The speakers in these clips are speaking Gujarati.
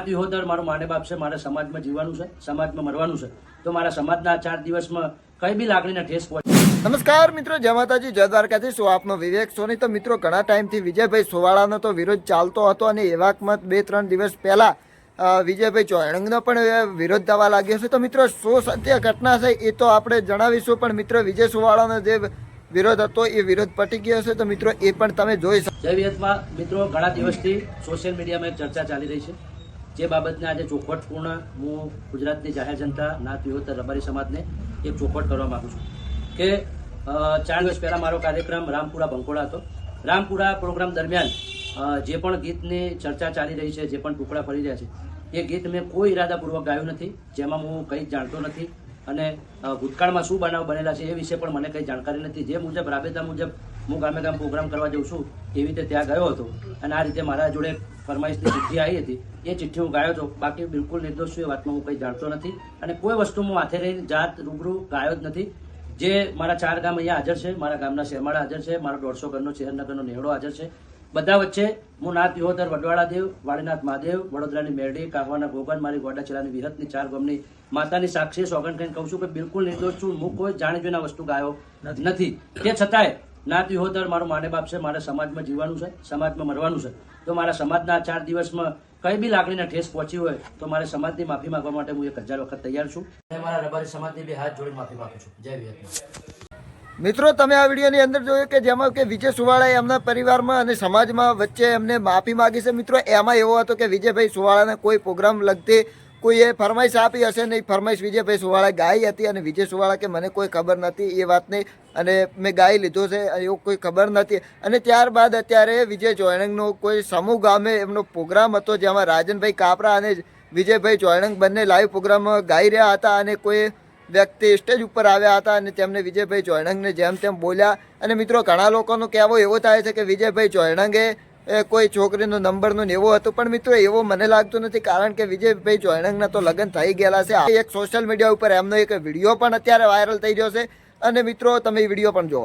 દિહોદર મારો માને બાપ છે મારે સમાજમાં જીવવાનું છે સમાજમાં મરવાનું છે. તો મારા સમાજના ચાર દિવસમાં કઈ બી લાગણીના ઠેસ પહોંચે નમસ્કાર મિત્રો જય માતાજી જય દ્વારકાથી શું આપનો વિવેક સોની. તો મિત્રો ઘણા ટાઈમથી વિજયભાઈ સોવાળાનો તો વિરોધ ચાલતો હતો અને એવા મત બે ત્રણ દિવસ પહેલા વિજયભાઈ ચોયણંગનો પણ વિરોધ થવા લાગ્યો છે. તો મિત્રો શું સત્ય ઘટના છે એ તો આપણે જણાવીશું પણ મિત્રો વિજય સુવાળાનો જે વિરોધ હતો એ વિરોધ પટી ગયો છે. તો મિત્રો એ પણ તમે જોઈ શકો જય મિત્રો ઘણા દિવસથી સોશિયલ મીડિયામાં ચર્ચા ચાલી રહી છે. જે બાબતને આજે ચોખવટપૂર્ણ હું ગુજરાતની જાહેર જનતા નાથ વિહોતર રબારી સમાજને એક ચોખવટ કરવા માગું છું કે ચાર દિવસ પહેલાં મારો કાર્યક્રમ રામપુરા બંકોડા હતો. રામપુરા પ્રોગ્રામ દરમિયાન જે પણ ગીતની ચર્ચા ચાલી રહી છે, જે પણ ટુકડા ફરી રહ્યા છે, એ ગીત મેં કોઈ ઇરાદાપૂર્વક ગાયું નથી, જેમાં હું કંઈ જાણતો નથી. અને ભૂતકાળમાં શું બનાવ બનેલા છે એ વિશે પણ મને કંઈ જાણકારી નથી. જે મુજબ, રાબેતા મુજબ હું ગામે ગામ પ્રોગ્રામ કરવા જઉં છું, એવી રીતે ત્યાં ગયો હતો. અને આ રીતે મારા જોડે ફરમાઈશની ચિઠ્ઠી આવી હતી. એ ચિઠ્ઠી હું ગાયો હતો બાકી બિલકુલ નિર્દોષ એ વાતમાં હું કંઈ જાણતો નથી. અને કોઈ વસ્તુ હું હાથે રહીને જાત રૂબરૂ ગાયો જ નથી. જે મારા ચાર ગામ અહીંયા હાજર છે, મારા ગામના શેરમાળા હાજર છે, મારો દોઢસો ઘરનો શહેરનગરનો નેહડો હાજર છે. બધા વચ્ચે હું નાથ વિહોતર વડવાળા દેવ વાળીનાથ મહાદેવ વડોદરાની મેરડી કાહવાના ગોગન મારી ગોડા ચેલાની વિહતની ચાર ગમની માતાની સાક્ષી સોગન કરીને કહું છું કે બિલકુલ નિર્દોષ છું. હું કોઈ જાણી જોઈને વસ્તુ ગાયો નથી. તે છતાંય નાથ વિહોતર મારો માને બાપ છે મારે સમાજમાં જીવવાનું છે સમાજમાં મરવાનું છે. તો મારા સમાજના ચાર દિવસમાં કઈ બી લાગણીના ઠેસ પહોંચી હોય તો મારે સમાજની માફી માંગવા માટે હું એક હજાર વખત તૈયાર છું. અને મારા રબારી સમાજની બે હાથ જોડી માફી માંગુ છું. જય વિહતમાં મિત્રો, તમે આ વિડીયોની અંદર જોયું કે જેમાં કે વિજય સુવાળાએ એમના પરિવારમાં અને સમાજમાં વચ્ચે એમને માફી માગી છે. મિત્રો, એમાં એવો હતો કે વિજયભાઈ સુવાળાને કોઈ પ્રોગ્રામ લગતી કોઈએ ફરમાઈશ આપી હશે નહીં. ફરમાઈશ વિજયભાઈ સુવાળાએ ગાઈ હતી અને વિજય સુવાળા કે મને કોઈ ખબર નથી એ વાતની અને મેં ગાઈ લીધો છે, એવું કોઈ ખબર નથી. અને ત્યારબાદ અત્યારે વિજય ચોયણંગનો કોઈ સમૂહ ગામે એમનો પ્રોગ્રામ હતો, જેમાં રાજનભાઈ કાપરા અને વિજયભાઈ ચોયણંગ બંને લાઈવ પ્રોગ્રામ ગાઈ રહ્યા હતા અને કોઈ વ્યક્તિ સ્ટેજ ઉપર આવ્યા હતા અને તેમને વિજયભાઈ ચોયણંગને જેમ તેમ બોલ્યા. અને મિત્રો, ઘણા લોકોનો કહેવો એવો થાય છે કે વિજયભાઈ ચોયણંગે કોઈ છોકરીનો નંબરનો એવો હતો. પણ મિત્રો, એવો મને લાગતું નથી કારણ કે વિજયભાઈ ચોયણંગના તો લગ્ન થઈ ગયેલા છે. એક સોશિયલ મીડિયા ઉપર એમનો એક વીડિયો પણ અત્યારે વાયરલ થઈ ગયો છે. અને મિત્રો, તમે વીડિયો પણ જુઓ.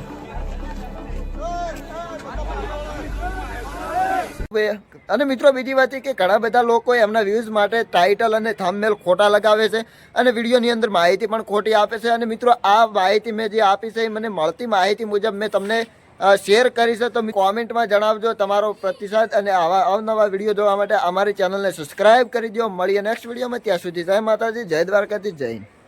અને મિત્રો, બીજી વાત એ કે ઘણા બધા લોકો એમના વ્યૂઝ માટે ટાઇટલ અને થંબનેલ ખોટા લગાવે છે અને વિડીયોની અંદર માહિતી પણ ખોટી આપે છે. અને મિત્રો, આ માહિતી મેં જે આપી છે એ મને મળતી માહિતી મુજબ મેં તમને શેર કરી છે. તો કોમેન્ટમાં જણાવજો તમારો પ્રતિસાદ અને આવા અવનવા વીડિયો જોવા માટે અમારી ચેનલને સબસ્ક્રાઇબ કરી દો મળીએ નેક્સ્ટ વિડીયોમાં ત્યાં સુધી જય માતાજી, જય દ્વારકાથી જય